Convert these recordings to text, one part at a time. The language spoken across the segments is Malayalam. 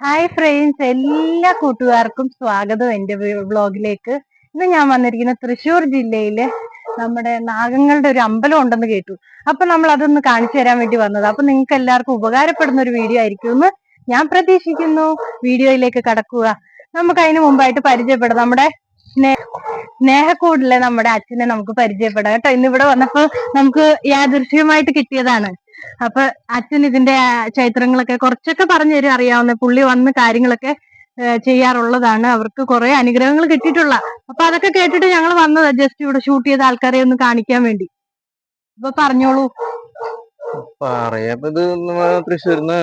ഹായ് ഫ്രണ്ട്സ് എല്ലാ കൂട്ടുകാർക്കും സ്വാഗതം എന്റെ വ്ളോഗിലേക്ക് ഇന്ന് ഞാൻ വന്നിരിക്കുന്ന തൃശ്ശൂർ ജില്ലയിലെ നമ്മുടെ നാഗങ്ങളുടെ ഒരു അമ്പലം ഉണ്ടെന്ന് കേട്ടു. അപ്പൊ നമ്മൾ അതൊന്ന് കാണിച്ചു തരാൻ വേണ്ടി വന്നത്. അപ്പൊ നിങ്ങൾക്ക് എല്ലാവർക്കും ഉപകാരപ്പെടുന്ന ഒരു വീഡിയോ ആയിരിക്കും എന്ന് ഞാൻ പ്രതീക്ഷിക്കുന്നു. വീഡിയോയിലേക്ക് കടക്കുക. നമുക്ക് അതിന് മുമ്പായിട്ട് പരിചയപ്പെടാം. നമ്മുടെ സ്നേ സ്നേഹക്കൂടിലെ നമ്മുടെ അച്ഛനെ നമുക്ക് പരിചയപ്പെടാം. കേട്ടോ ഇന്നിവിടെ വന്നപ്പോ നമുക്ക് യാദൃശ്യമായിട്ട് കിട്ടിയതാണ്. അപ്പൊ അച്ഛൻ ഇതിന്റെ ചൈത്രങ്ങളൊക്കെ കുറച്ചൊക്കെ പറഞ്ഞു തരും അറിയാവുന്ന പുള്ളി വന്ന് കാര്യങ്ങളൊക്കെ ചെയ്യാറുള്ളതാണ്. അവർക്ക് കുറെ അനുഗ്രഹങ്ങൾ കിട്ടിയിട്ടുള്ള. അപ്പൊ അതൊക്കെ കേട്ടിട്ട് ഞങ്ങൾ വന്നതാ ജസ്റ്റ് ഇവിടെ ഷൂട്ട് ചെയ്ത ആൾക്കാരെ ഒന്ന് കാണിക്കാൻ വേണ്ടി. അപ്പൊ പറഞ്ഞോളൂ. പറയാ. ഇത് നമ്മ തൃശ്ശൂരിന്ന്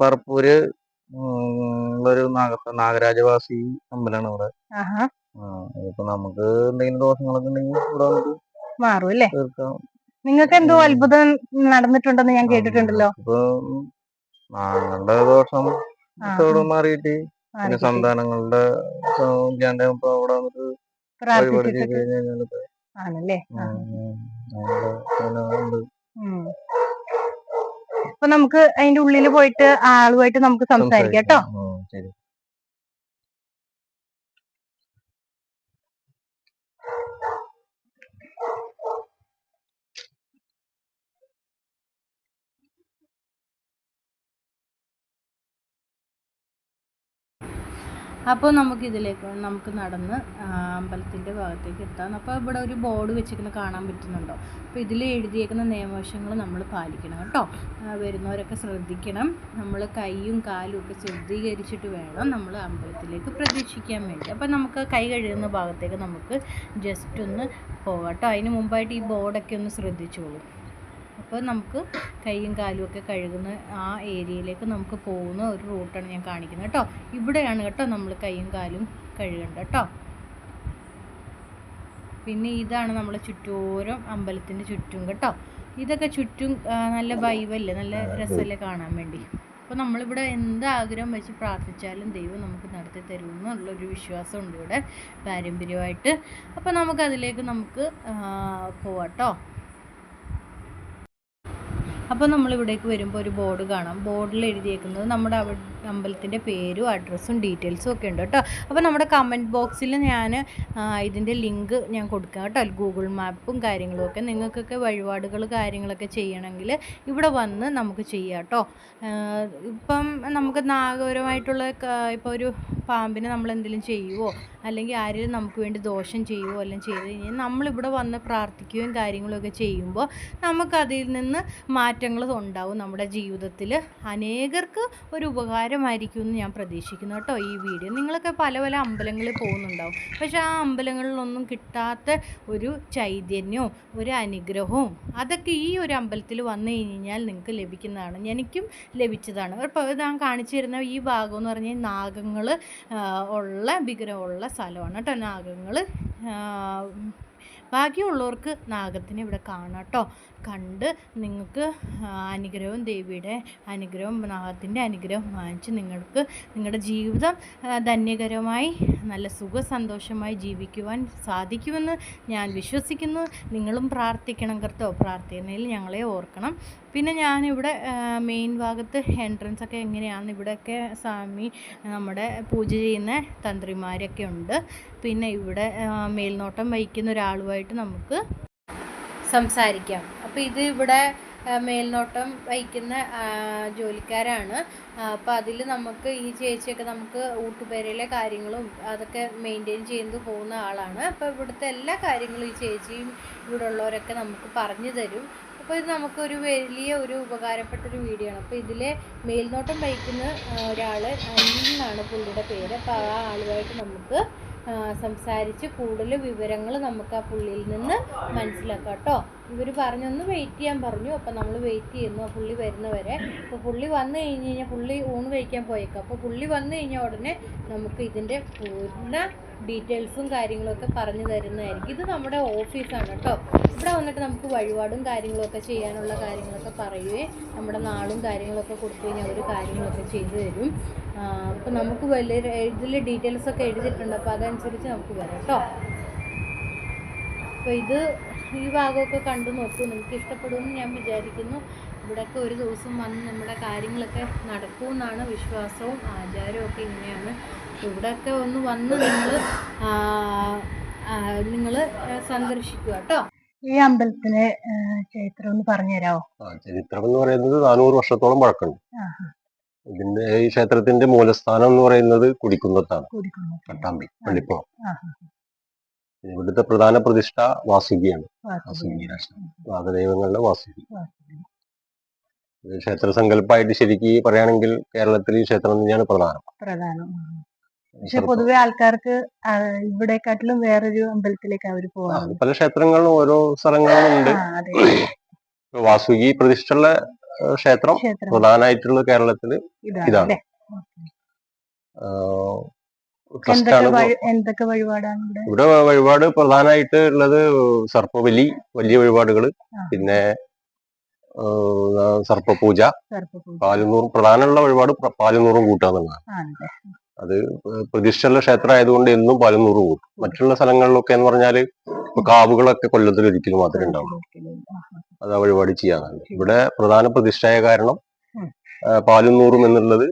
പറപ്പൂര് ഒരു നാഗ നാഗരാജവാസി അമ്പലമാണ് ഇവിടെ. ഇപ്പൊ നമുക്ക് എന്തെങ്കിലും ദോഷങ്ങളൊക്കെ ഉണ്ടെങ്കിൽ ഇവിടെ വന്നിട്ട് മാറും അല്ലേ? തീർക്കാം. നിങ്ങൾക്ക് എന്തോ അത്ഭുതം നടന്നിട്ടുണ്ടെന്ന് ഞാൻ കേട്ടിട്ടുണ്ടല്ലോ. ഇപ്പൊ നാങ്ങളുടെ ദോഷം ആ, ഇതോട് മാറിയിട്ട്? പിന്നെ സന്താനങ്ങളുടെ ഇല്ലാണ്ട് ഇപ്പൊ ഇവിടെ വന്നിട്ട് വഴിപാട് ചെയ്ത് കഴിഞ്ഞാൽ ആണല്ലേ. അപ്പൊ നമുക്ക് അതിന്റെ ഉള്ളിൽ പോയിട്ട് ആളുമായിട്ട് നമുക്ക് സംസാരിക്കാം കേട്ടോ. അപ്പോൾ നമുക്ക് ഇതിലേക്ക് നമുക്ക് നടന്ന് അമ്പലത്തിന്റെ ഭാഗത്തേക്ക് എത്താം. അപ്പോൾ ഇവിടെ ഒരു ബോർഡ് വെച്ചിരിക്കുന്ന കാണാൻ പറ്റുന്നുണ്ടോ? അപ്പോൾ ഇതിൽ എഴുതിയേക്കുന്ന നിയമവശങ്ങൾ നമ്മൾ പാലിക്കണം കേട്ടോ. വരുന്നവരൊക്കെ ശ്രദ്ധിക്കണം. നമ്മൾ കൈയും കാലും ഒക്കെ ശുദ്ധീകരിച്ചിട്ട് വേണം നമ്മൾ അമ്പലത്തിലേക്ക് പ്രതീക്ഷിക്കാൻ വേണ്ടി. അപ്പോൾ നമുക്ക് കൈ കഴുകുന്ന ഭാഗത്തേക്ക് നമുക്ക് ജസ്റ്റ് ഒന്ന് പോകാം കേട്ടോ. അതിന് മുമ്പായിട്ട് ഈ ബോർഡൊക്കെ ഒന്ന് ശ്രദ്ധിച്ചോളൂ. അപ്പോൾ നമുക്ക് കൈയും കാലും ഒക്കെ കഴുകുന്ന ആ ഏരിയയിലേക്ക് നമുക്ക് പോകുന്ന ഒരു റൂട്ടാണ് ഞാൻ കാണിക്കുന്നത് കേട്ടോ. ഇവിടെയാണ് കേട്ടോ നമ്മൾ കൈയും കാലും കഴുകേണ്ടത് കേട്ടോ. പിന്നെ ഇതാണ് നമ്മളെ ചുറ്റോരം അമ്പലത്തിന്റെ ചുറ്റും കേട്ടോ. ഇതൊക്കെ ചുറ്റും നല്ല വൈബല്ലേ നല്ല രസമല്ലേ കാണാൻ വേണ്ടി? അപ്പോൾ നമ്മളിവിടെ എന്ത് ആഗ്രഹം വെച്ച് പ്രാർത്ഥിച്ചാലും ദൈവം നമുക്ക് നടത്തി തരുമെന്നുള്ളൊരു വിശ്വാസമുണ്ട് ഇവിടെ പാരമ്പര്യമായിട്ട്. അപ്പോൾ നമുക്കതിലേക്ക് നമുക്ക് പോവാട്ടോ പോവാം കേട്ടോ. അപ്പോൾ നമ്മളിവിടേക്ക് വരുമ്പോൾ ഒരു ബോർഡ് കാണാം. ബോർഡിൽ എഴുതിയേക്കുന്നത് നമ്മുടെ അവ അമ്പലത്തിന്റെ പേരും അഡ്രസ്സും ഡീറ്റെയിൽസും ഒക്കെ ഉണ്ട് കേട്ടോ. അപ്പോൾ നമ്മുടെ കമന്റ് ബോക്സിൽ ഞാൻ ഇതിന്റെ ലിങ്ക് ഞാൻ കൊടുക്കാം കേട്ടോ. ഗൂഗിൾ മാപ്പും കാര്യങ്ങളും ഒക്കെ. നിങ്ങൾക്കൊക്കെ വഴിപാടുകൾ കാര്യങ്ങളൊക്കെ ചെയ്യണമെങ്കിൽ ഇവിടെ വന്ന് നമുക്ക് ചെയ്യാം കേട്ടോ. ഇപ്പം നമുക്ക് നാഗപരമായിട്ടുള്ള ഇപ്പോൾ ഒരു പാമ്പിനെ നമ്മൾ എന്തെങ്കിലും ചെയ്യുവോ? അല്ലെങ്കിൽ ആരെങ്കിലും നമുക്ക് വേണ്ടി ദോഷം ചെയ്യുവോ? എല്ലാം ചെയ്ത് കഴിഞ്ഞാൽ നമ്മളിവിടെ വന്ന് പ്രാർത്ഥിക്കുകയും കാര്യങ്ങളൊക്കെ ചെയ്യുമ്പോൾ നമുക്കതിൽ നിന്ന് മാറ്റങ്ങൾ ഉണ്ടാവും നമ്മുടെ ജീവിതത്തിൽ. അനേകർക്ക് ഒരു ഉപകാരമായിരിക്കും എന്ന് ഞാൻ പ്രതീക്ഷിക്കുന്നു കേട്ടോ ഈ വീഡിയോ. നിങ്ങളൊക്കെ പല പല അമ്പലങ്ങളിൽ പോകുന്നുണ്ടാവും. പക്ഷേ ആ അമ്പലങ്ങളിലൊന്നും കിട്ടാത്ത ഒരു ചൈതന്യവും ഒരു അനുഗ്രഹവും അതൊക്കെ ഈ ഒരു അമ്പലത്തിൽ വന്നു കഴിഞ്ഞാൽ നിങ്ങൾക്ക് ലഭിക്കുന്നതാണ്. എനിക്കും ലഭിച്ചതാണ്. ഇപ്പോൾ ഞാൻ കാണിച്ചു തരുന്ന ഈ ഭാഗം എന്ന് പറഞ്ഞാൽ നാഗങ്ങൾ ഉള്ള വിഗ്രഹമുള്ള സ്ഥലമാണ് കേട്ടോ. നാഗങ്ങൾ ഭാഗ്യമുള്ളവർക്ക് നാഗത്തിനെ ഇവിടെ കാണാം കേട്ടോ. കണ്ട് നിങ്ങൾക്ക് അനുഗ്രഹവും ദേവിയുടെ അനുഗ്രഹവും നാഗത്തിന്റെ അനുഗ്രഹം വാങ്ങിച്ച് നിങ്ങൾക്ക് നിങ്ങളുടെ ജീവിതം ധന്യകരമായി നല്ല സുഖസന്തോഷമായി ജീവിക്കുവാൻ സാധിക്കുമെന്ന് ഞാൻ വിശ്വസിക്കുന്നു. നിങ്ങളും പ്രാർത്ഥിക്കണം കർത്തോ പ്രാർത്ഥനയിൽ ഞങ്ങളെ ഓർക്കണം. പിന്നെ ഞാനിവിടെ മെയിൻ ഭാഗത്ത് എൻട്രൻസ് ഒക്കെ എങ്ങനെയാണ് ഇവിടെയൊക്കെ സ്വാമി നമ്മുടെ പൂജ ചെയ്യുന്ന തന്ത്രിമാരൊക്കെ ഉണ്ട്. പിന്നെ ഇവിടെ മേൽനോട്ടം വഹിക്കുന്ന ഒരാളുമായിട്ട് നമുക്ക് സംസാരിക്കാം. അപ്പോൾ ഇത് ഇവിടെ മേൽനോട്ടം വഹിക്കുന്ന ജോലിക്കാരാണ്. അപ്പോൾ അതിൽ നമുക്ക് ഈ ചേച്ചിയൊക്കെ നമുക്ക് ഊട്ടുപേരയിലെ കാര്യങ്ങളും അതൊക്കെ മെയിന്റെയിൻ ചെയ്ത് പോകുന്ന ആളാണ്. അപ്പോൾ ഇവിടുത്തെ എല്ലാ കാര്യങ്ങളും ഈ ചേച്ചിയും ഇവിടെ ഉള്ളവരൊക്കെ നമുക്ക് പറഞ്ഞു തരും. അപ്പോൾ ഇത് നമുക്കൊരു വലിയ ഒരു ഉപകാരപ്പെട്ട ഒരു വീഡിയോ ആണ്. അപ്പോൾ ഇതിൽ മേൽനോട്ടം വഹിക്കുന്ന ഒരാൾ അനിലെന്നാണ് പുള്ളിയുടെ പേര്. അപ്പോൾ ആ ആളുമായിട്ട് നമുക്ക് സംസാരിച്ച് കൂടുതൽ വിവരങ്ങൾ നമുക്ക് ആ പുള്ളിയിൽ നിന്ന് മനസ്സിലാക്കാം കേട്ടോ. ഇവർ പറഞ്ഞൊന്ന് വെയിറ്റ് ചെയ്യാൻ പറഞ്ഞു. അപ്പോൾ നമ്മൾ വെയിറ്റ് ചെയ്യുന്നു. പുള്ളി വരുന്നവരെ. അപ്പോൾ പുള്ളി വന്നു കഴിഞ്ഞ് കഴിഞ്ഞാൽ പുള്ളി ഊണ് കഴിക്കാൻ പോയേക്കാം. അപ്പോൾ പുള്ളി വന്നു കഴിഞ്ഞാൽ ഉടനെ നമുക്ക് ഇതിന്റെ പൂർണ ഡീറ്റെയിൽസും കാര്യങ്ങളൊക്കെ പറഞ്ഞു തരുന്നതായിരിക്കും. ഇത് നമ്മുടെ ഓഫീസാണ് കേട്ടോ. ഇവിടെ വന്നിട്ട് നമുക്ക് വഴിപാടും കാര്യങ്ങളൊക്കെ ചെയ്യാനുള്ള കാര്യങ്ങളൊക്കെ പറയുകയും നമ്മുടെ നാളും കാര്യങ്ങളൊക്കെ കൊടുത്തു കഴിഞ്ഞാൽ അവർ കാര്യങ്ങളൊക്കെ ചെയ്തു തരും. അപ്പോൾ നമുക്ക് വലിയ ഇതിൽ ഡീറ്റെയിൽസൊക്കെ എഴുതിയിട്ടുണ്ട്. അപ്പോൾ അതനുസരിച്ച് നമുക്ക് വരാം കേട്ടോ. അപ്പോൾ ഇത് ഈ ഭാഗമൊക്കെ കണ്ടു നോക്കൂ. നിങ്ങൾക്ക് ഇഷ്ടപ്പെടുമെന്ന് ഞാൻ വിചാരിക്കുന്നു. ഇവിടെയൊക്കെ ഒരു ദിവസം വന്ന് നമ്മുടെ കാര്യങ്ങളൊക്കെ നടക്കുമെന്നാണ് വിശ്വാസവും ആചാരവും ഒക്കെ ഇങ്ങനെയാണ്. ഇവിടെയൊക്കെ ഒന്ന് വന്ന് നിങ്ങൾ നിങ്ങൾ സന്ദർശിക്കുക കേട്ടോ. ഈ അമ്പലത്തിലെ ആ, ചരിത്രം ഒന്ന് പറഞ്ഞുതരാമോ? ആ, ചരിത്രം എന്ന് പറയുന്നത് നാനൂറ് വർഷത്തോളം പഴക്കമുണ്ട്. ഇതിന്റെ ഈ ക്ഷേത്രത്തിന്റെ മൂലസ്ഥാനം എന്ന് പറയുന്നത് കുടിക്കുന്നത്താണ് കട്ടാമ്പി പട്ടാമ്പി പള്ളിപ്പുറം. ഇവിടുത്തെ പ്രധാന പ്രതിഷ്ഠ വാസുകിയാണ്. വാസുകി. നാഗദൈവങ്ങളുടെ വാസുകി. ക്ഷേത്ര സങ്കല്പമായിട്ട് ശരിക്കും പറയുകയാണെങ്കിൽ കേരളത്തിൽ ക്ഷേത്രം തന്നെയാണ് പ്രധാനം. പ്രധാനം. പക്ഷെ പൊതുവെ ആൾക്കാർക്ക് ഇവിടെക്കാട്ടിലും വേറൊരു അമ്പലത്തിലേക്ക് അവർ പോകാം പല ക്ഷേത്രങ്ങളും ഓരോ സ്ഥലങ്ങളിലും ഉണ്ട് വാസുകി പ്രതിഷ്ഠയുള്ള ക്ഷേത്രം പ്രധാനമായിട്ടുള്ള കേരളത്തിൽ ഇതാണ് എന്തൊക്കെ എന്തൊക്കെ വഴിപാടാണ് ഇവിടെ? വഴിപാട് പ്രധാനമായിട്ട് ഉള്ളത് സർപ്പബലി വലിയ വഴിപാടുകൾ പിന്നെ സർപ്പപൂജ. പാലുന്നൂറും പ്രധാനമുള്ള വഴിപാട് പാലുന്നൂറും കൂട്ടാന്നുള്ള കൂട്ടാന്നുള്ളതാണ് അത് പ്രതിഷ്ഠയുള്ള ക്ഷേത്രം ആയതുകൊണ്ട് എന്നും പാലുന്നൂറ് കൂട്ടും. മറ്റുള്ള സ്ഥലങ്ങളിലൊക്കെ എന്ന് പറഞ്ഞാൽ ഇപ്പൊ കാവുകളൊക്കെ കൊല്ലത്തിൽ ഒരിക്കലും മാത്രമേ ഉണ്ടാവുള്ളൂ. അത് ആ വഴിപാട് ചെയ്യാനാണ് ഇവിടെ പ്രധാന പ്രതിഷ്ഠയായ കാരണം പാലുന്നൂറും എന്നുള്ളത്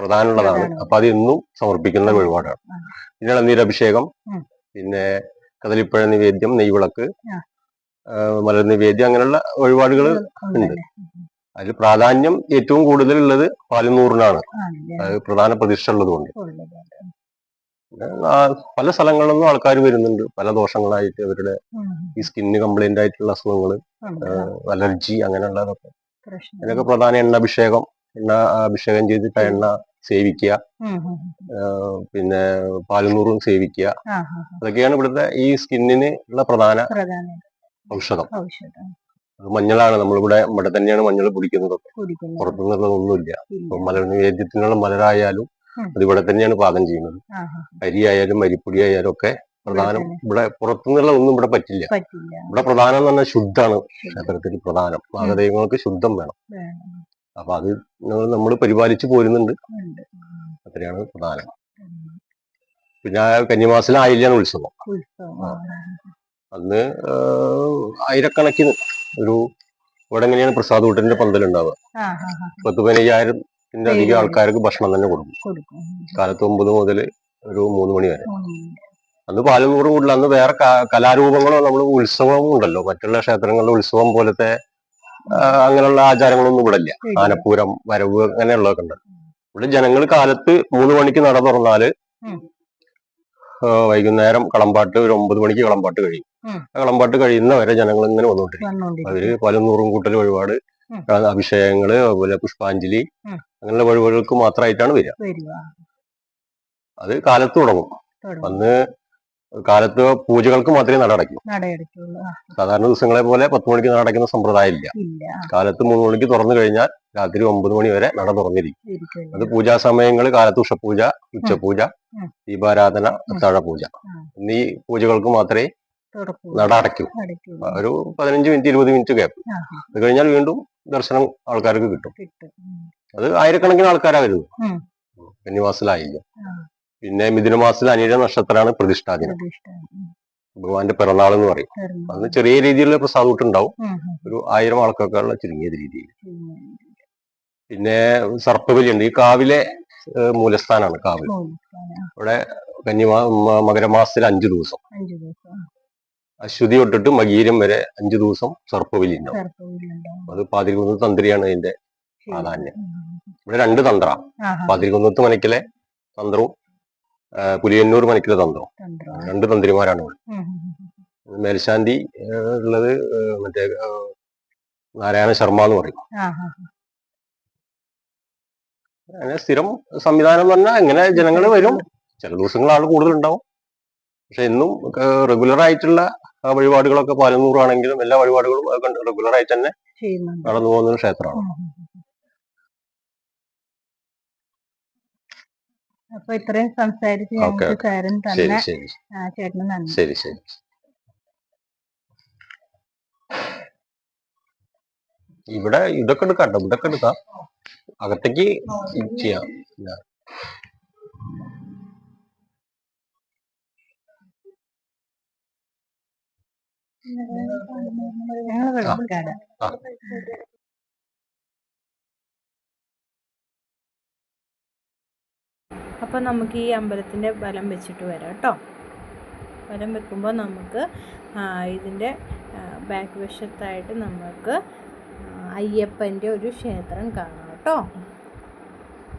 പ്രധാനമുള്ളതാണ്. പ്രധാനം. അപ്പൊ അത് എന്നും സമർപ്പിക്കുന്ന വഴിപാടാണ്. പിന്നെ ഇളനീരഭിഷേകം ഉം. പിന്നെ കദലിപ്പഴ നിവേദ്യം നെയ്വിളക്ക് മല മലർ നിവേദ്യം അങ്ങനെയുള്ള വഴിപാടുകൾ ഉണ്ട്. അതിൽ പ്രാധാന്യം ഏറ്റവും കൂടുതൽ ഉള്ളത് പാലുന്നൂറിനാണ് പ്രധാന പ്രതിഷ്ഠ ഉള്ളത് കൊണ്ട് ഉള്ളത്. പിന്നെ ആ പല സ്ഥലങ്ങളിലൊന്നും ആൾക്കാർ വരുന്നുണ്ട്. പല ദോഷങ്ങളായിട്ട് അവരുടെ ഈ സ്കിന്ന് കംപ്ലൈന്റ് ആയിട്ടുള്ള അസുഖങ്ങൾ അലർജി അങ്ങനെയുള്ളതൊക്കെ. അതിനൊക്കെ പ്രധാന എണ്ണാഭിഷേകം എണ്ണ അഭിഷേകം ചെയ്തിട്ട് എണ്ണ സേവിക്കുക. പിന്നെ പാലുനൂറും സേവിക്കുക. അതൊക്കെയാണ് ഇവിടുത്തെ ഈ സ്കിന്നിന് ഉള്ള പ്രധാന ഔഷധം. മഞ്ഞളാണ്. നമ്മളിവിടെ ഇവിടെ തന്നെയാണ് മഞ്ഞൾ കുടിക്കുന്നത് പുറത്തുനിന്നുള്ളതൊന്നുമില്ല ഇല്ല. ഇപ്പൊ മലരായാലും. അത് ഇവിടെ തന്നെയാണ് പാകം ചെയ്യുന്നത്. അരിയായാലും. അരി ആയാലും അരിപ്പൊടി ആയാലും ഒക്കെ പ്രധാനം ഇവിടെ പുറത്തുനിന്നുള്ള ഒന്നും ഇവിടെ പറ്റില്ല. ഇവിടെ പ്രധാനം എന്ന് പറഞ്ഞാൽ ശുദ്ധാണ് ക്ഷേത്രത്തിൽ പ്രധാനം. നാഗദൈവങ്ങൾക്ക് ശുദ്ധം വേണം. അപ്പൊ അത് നമ്മൾ പരിപാലിച്ചു പോരുന്നുണ്ട്. അത്രയാണ് പ്രധാനം. പിന്നെ ആ കന്നിമാസത്തിലെ ആയില്യാണ് ഉത്സവം. അന്ന് ആയിരക്കണക്കിന് ഒരു ഇവിടെ എങ്ങനെയാണ് പ്രസാദ് വീട്ടിന്റെ പന്തലുണ്ടാവുക. പത്ത് പതിനയ്യായിരത്തിന്റെ അധികം ആൾക്കാർക്ക് ഭക്ഷണം തന്നെ കൊടുക്കും. കാലത്ത് ഒമ്പത് മുതൽ ഒരു മൂന്ന് മണി വരെ. അന്ന് പാലനൂറ് കൂടുതൽ അന്ന് വേറെ കലാരൂപങ്ങളോ നമ്മൾ ഉത്സവം ഉണ്ടല്ലോ. മറ്റുള്ള ക്ഷേത്രങ്ങളിലെ ഉത്സവം പോലത്തെ അങ്ങനെയുള്ള ആചാരങ്ങളൊന്നും ഇവിടെ ഇല്ല. ആനപ്പൂരം വരവ് അങ്ങനെയുള്ളതൊക്കെ ഉണ്ട്. ഇവിടെ ജനങ്ങൾ കാലത്ത് മൂന്ന് മണിക്ക് നട തുറന്നാൽ വൈകുന്നേരം കളമ്പാട്ട് ഒരു ഒമ്പത് മണിക്ക് കളമ്പാട്ട് കഴിയും. കളമ്പാട്ട് കഴിയുന്ന വരെ ജനങ്ങൾ ഇങ്ങനെ വന്നുകൊണ്ടിരിക്കും അവർ പലനൂറും കൂട്ടൽ വഴിപാട് അഭിഷേകങ്ങൾ അതുപോലെ പുഷ്പാഞ്ജലി അങ്ങനെയുള്ള വഴിപാടുകൾക്ക് മാത്രമായിട്ടാണ് വരിക. അത് കാലത്ത് തുടങ്ങും. വന്ന് അന്ന് കാലത്ത് പൂജകൾക്ക് മാത്രമേ നട അടയ്ക്കൂ. സാധാരണ ദിവസങ്ങളെ പോലെ പത്ത് മണിക്ക് നട അടയ്ക്കുന്ന സമ്പ്രദായം ഇല്ല. കാലത്ത് മൂന്ന് മണിക്ക് തുറന്നു കഴിഞ്ഞാൽ രാത്രി ഒമ്പത് മണി വരെ നട തുറന്നിരിക്കും. അത് പൂജാ സമയങ്ങൾ കാലത്ത് ഉഷപൂജ ഉച്ചപൂജ. ദീപാരാധന അത്താഴ പൂജ. എന്നീ പൂജകൾക്ക് മാത്രമേ നട അടയ്ക്കൂ. ഒരു പതിനഞ്ച് മിനിറ്റ് ഇരുപത് മിനിറ്റ് ഗ്യാപ്പ് അത് കഴിഞ്ഞാൽ വീണ്ടും ദർശനം ആൾക്കാർക്ക് കിട്ടും. അത് ആയിരക്കണക്കിന് ആൾക്കാരാ വരുന്നത്. ഉം. പിന്നെ മിഥുനമാസത്തിൽ അനിഴ നക്ഷത്രമാണ് പ്രതിഷ്ഠാ ദിനം. ഭഗവാന്റെ പിറന്നാൾ എന്ന് പറയും. അന്ന് ചെറിയ രീതിയിലുള്ള പ്രസാദൂട്ട് ഉണ്ടാവും. ഒരു ആയിരം ആൾക്കൊക്കെ ഉള്ള ചുരുങ്ങിയ രീതിയിൽ. പിന്നെ പിന്നെ സർപ്പബലി ഉണ്ട് ഈ കാവിലെ മൂലസ്ഥാനാണ് കാവ്. ഇവിടെ കന്നിമാ മകരമാസത്തിൽ അഞ്ചു ദിവസം. അശ്വതി തൊട്ടിട്ട് മകീരം വരെ അഞ്ചു ദിവസം സർപ്പബലി ഉണ്ടാവും. അത് പാതിരികുന്നത്ത് തന്ത്രിയാണ് അതിന്റെ പ്രാധാന്യം. ഇവിടെ രണ്ട് തന്ത്ര. പാതിരികുന്നത്ത് മനക്കിലെ തന്ത്രവും പുലിയന്നൂർ മണിക്കുള്ള തന്ത്രം. രണ്ട് തന്ത്രിമാരാണ് ഇവിടെ. മേൽശാന്തി ഉള്ളത് മറ്റേ നാരായണ ശർമ്മ എന്ന് പറയും. അങ്ങനെ സ്ഥിരം സംവിധാനം എന്ന് പറഞ്ഞാൽ എങ്ങനെ ജനങ്ങൾ വരും. ചില ദിവസങ്ങൾ ആൾ കൂടുതൽ ഉണ്ടാവും പക്ഷെ എന്നും റെഗുലർ ആയിട്ടുള്ള വഴിപാടുകളൊക്കെ പാലന്നൂറാണെങ്കിലും എല്ലാ വഴിപാടുകളും റെഗുലർ ആയിട്ട് തന്നെ നടന്നു പോകുന്ന ക്ഷേത്രമാണ്. അപ്പൊ ഇത്രയും സംസാരിച്ച് ഞങ്ങൾക്ക് ഓക്കേ. തന്നെ. ആ, ചേട്ടന് നന്ദി. ശരി ശരി. ഇവിടെ ഇതൊക്കെ എടുക്കാം ട്ടോ, ഇതൊക്കെ എടുക്കാം. അകത്തേക്ക് ചെയ്യാം. ഞങ്ങൾ വെള്ളക്കാട് അപ്പോൾ നമുക്ക് ഈ അമ്പലത്തിന്റെ ബലം വെച്ചിട്ട് വരാം കേട്ടോ ബലം വെക്കുമ്പോൾ നമുക്ക് ഇതിന്റെ ബാക്ക് വശത്തായിട്ട് നമുക്ക് അയ്യപ്പന്റെ ഒരു ക്ഷേത്രം കാണാം കേട്ടോ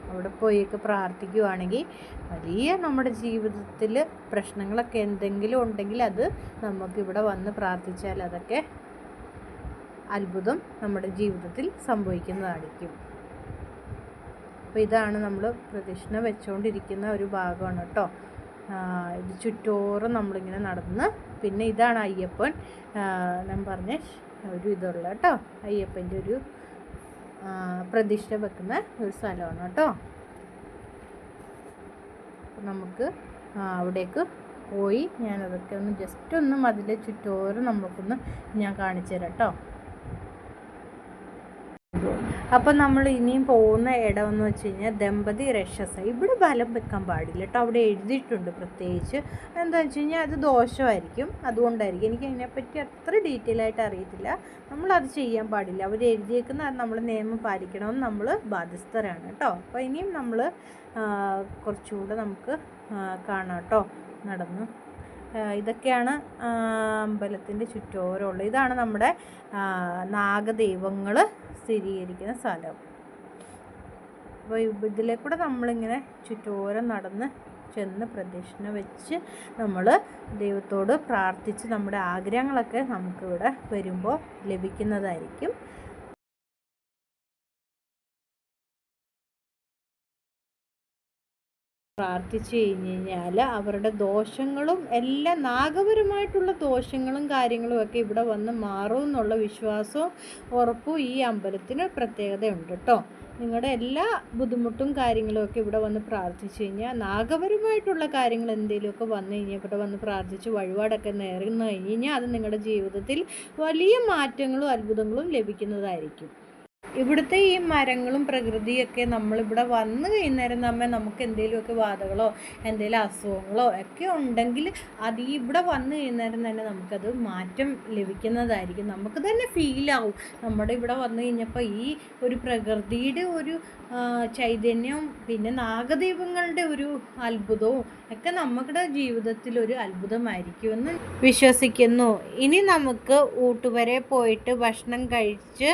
അവിടെ പോയൊക്കെ പ്രാർത്ഥിക്കുവാണെങ്കിൽ വലിയ നമ്മുടെ ജീവിതത്തിൽ പ്രശ്നങ്ങളൊക്കെ എന്തെങ്കിലും ഉണ്ടെങ്കിൽ അത് നമുക്ക് ഇവിടെ വന്ന് പ്രാർത്ഥിച്ചാൽ അതൊക്കെ അത്ഭുതം നമ്മുടെ ജീവിതത്തിൽ സംഭവിക്കുന്നതായിരിക്കും. അപ്പോൾ ഇതാണ് നമ്മൾ പ്രദക്ഷിണ വെച്ചുകൊണ്ടിരിക്കുന്ന ഒരു ഭാഗമാണ് കേട്ടോ. ഇത് ചുറ്റോറും നമ്മളിങ്ങനെ നടന്ന് പിന്നെ ഇതാണ് അയ്യപ്പൻ. ഞാൻ പറഞ്ഞ ഒരു ഇതുള്ള കേട്ടോ. അയ്യപ്പന്റെ ഒരു പ്രതിഷ്ഠ വെക്കുന്ന ഒരു സ്ഥലമാണ് കേട്ടോ. നമുക്ക് അവിടേക്ക് പോയി ഞാനതൊക്കെ ഒന്ന് ജസ്റ്റ് ഒന്ന് അതിന്റെ ചുറ്റോറും നമുക്കൊന്ന് ഞാൻ കാണിച്ചു തരാം കേട്ടോ. അപ്പം നമ്മൾ ഇനിയും പോകുന്ന ഇടം എന്ന് വെച്ച് കഴിഞ്ഞാൽ ദമ്പതി രക്ഷസ. ഇവിടെ ബലം വെക്കാൻ പാടില്ല കേട്ടോ അവിടെ എഴുതിയിട്ടുണ്ട് പ്രത്യേകിച്ച്. എന്താണെന്ന് വെച്ച് കഴിഞ്ഞാൽ അത് ദോഷമായിരിക്കും. അതുകൊണ്ടായിരിക്കും. എനിക്ക് അതിനെപ്പറ്റി അത്ര ഡീറ്റെയിൽ ആയിട്ട് അറിയത്തില്ല. നമ്മളത് ചെയ്യാൻ പാടില്ല. അവർ എഴുതിയേക്കുന്ന നമ്മൾ നിയമം പാലിക്കണമെന്ന് നമ്മൾ ബാധ്യസ്ഥരാണ് കേട്ടോ അപ്പോൾ ഇനിയും നമ്മൾ കുറച്ചുകൂടെ നമുക്ക് കാണാം കേട്ടോ നടന്നു. ഇതൊക്കെയാണ് അമ്പലത്തിന്റെ ചുറ്റോരമുള്ളത്. ഇതാണ് നമ്മുടെ നാഗദൈവങ്ങൾ സ്ഥിരീകരിക്കുന്ന സ്ഥലം. അപ്പോൾ ഇതിലെ കൂടെ നമ്മളിങ്ങനെ ചുറ്റോരം നടന്ന് ചെന്ന് പ്രദക്ഷിണ വെച്ച് നമ്മൾ ദൈവത്തോട് പ്രാർത്ഥിച്ച് നമ്മുടെ ആഗ്രഹങ്ങളൊക്കെ നമുക്കിവിടെ വരുമ്പോൾ ലഭിക്കുന്നതായിരിക്കും. പ്രാർത്ഥിച്ചു കഴിഞ്ഞ് കഴിഞ്ഞാൽ അവരുടെ ദോഷങ്ങളും എല്ലാ നാഗപരമായിട്ടുള്ള ദോഷങ്ങളും കാര്യങ്ങളും ഒക്കെ ഇവിടെ വന്ന് മാറും എന്നുള്ള വിശ്വാസവും ഉറപ്പും ഈ അമ്പലത്തിന് പ്രത്യേകതയുണ്ട് കേട്ടോ നിങ്ങളുടെ എല്ലാ ബുദ്ധിമുട്ടും കാര്യങ്ങളും ഒക്കെ ഇവിടെ വന്ന് പ്രാർത്ഥിച്ചു കഴിഞ്ഞാൽ നാഗപരമായിട്ടുള്ള കാര്യങ്ങൾ എന്തെങ്കിലുമൊക്കെ വന്നു കഴിഞ്ഞാൽ ഇവിടെ വന്ന് പ്രാർത്ഥിച്ച് വഴിപാടൊക്കെ നേർന്നു കഴിഞ്ഞ് കഴിഞ്ഞാൽ അത് നിങ്ങളുടെ ജീവിതത്തിൽ വലിയ മാറ്റങ്ങളും അത്ഭുതങ്ങളും ലഭിക്കുന്നതായിരിക്കും. ഇവിടുത്തെ ഈ മരങ്ങളും പ്രകൃതിയൊക്കെ നമ്മളിവിടെ വന്നു കഴിഞ്ഞേരം നമ്മെ നമുക്ക് എന്തെങ്കിലുമൊക്കെ വാദകളോ എന്തെങ്കിലും അസുഖങ്ങളോ ഒക്കെ ഉണ്ടെങ്കിൽ അത് ഇവിടെ വന്നു കഴിഞ്ഞേരം തന്നെ നമുക്കത് മാറ്റം ലഭിക്കുന്നതായിരിക്കും. നമുക്ക് തന്നെ ഫീലാവും നമ്മുടെ ഇവിടെ വന്നു കഴിഞ്ഞപ്പോൾ ഈ ഒരു പ്രകൃതിയുടെ ഒരു ചൈതന്യവും പിന്നെ നാഗദൈവങ്ങളുടെ ഒരു അത്ഭുതവും ഒക്കെ നമ്മുടെ ജീവിതത്തിൽ ഒരു അത്ഭുതമായിരിക്കുമെന്ന് വിശ്വസിക്കുന്നു. ഇനി നമുക്ക് ഊട്ടുവരെ പോയിട്ട് ഭക്ഷണം കഴിച്ച്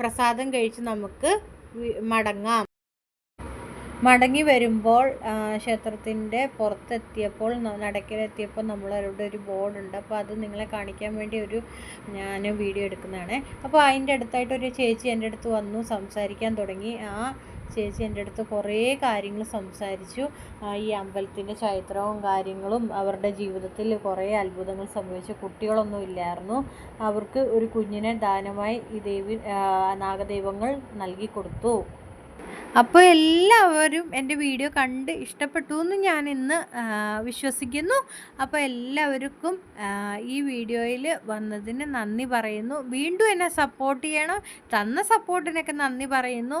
പ്രസാദം കഴിച്ച് നമുക്ക് മടങ്ങാം. മടങ്ങി വരുമ്പോൾ ക്ഷേത്രത്തിന്റെ പുറത്തെത്തിയപ്പോൾ നടക്കിലെത്തിയപ്പോൾ നമ്മളവരുടെ ഒരു ബോർഡുണ്ട്. അപ്പോൾ അത് നിങ്ങളെ കാണിക്കാൻ വേണ്ടി ഒരു ഞാൻ വീഡിയോ എടുക്കുന്നതാണ്. അപ്പോൾ അതിന്റെ അടുത്തായിട്ട് ഒരു ചേച്ചി എന്റെ അടുത്ത് വന്നു സംസാരിക്കാൻ തുടങ്ങി. ആ ചേച്ചി എന്റെ അടുത്ത് കുറേ കാര്യങ്ങൾ സംസാരിച്ചു. ഈ അമ്പലത്തിന്റെ ചരിത്രവും കാര്യങ്ങളും അവരുടെ ജീവിതത്തിൽ കുറേ അത്ഭുതങ്ങൾ സംഭവിച്ചു കുട്ടികളൊന്നും ഇല്ലായിരുന്നു. അവർക്ക് ഒരു കുഞ്ഞിനെ ദാനമായി ഈ ദേവി നാഗദൈവങ്ങൾ നൽകി കൊടുത്തു. അപ്പോൾ എല്ലാവരും എന്റെ വീഡിയോ കണ്ട് ഇഷ്ടപ്പെട്ടു എന്ന് ഞാൻ ഇന്ന് വിശ്വസിക്കുന്നു. അപ്പോൾ എല്ലാവർക്കും ഈ വീഡിയോയിൽ വന്നതിന് നന്ദി പറയുന്നു. വീണ്ടും എന്നെ സപ്പോർട്ട് ചെയ്യണം. തന്ന സപ്പോർട്ടിനൊക്കെ നന്ദി പറയുന്നു.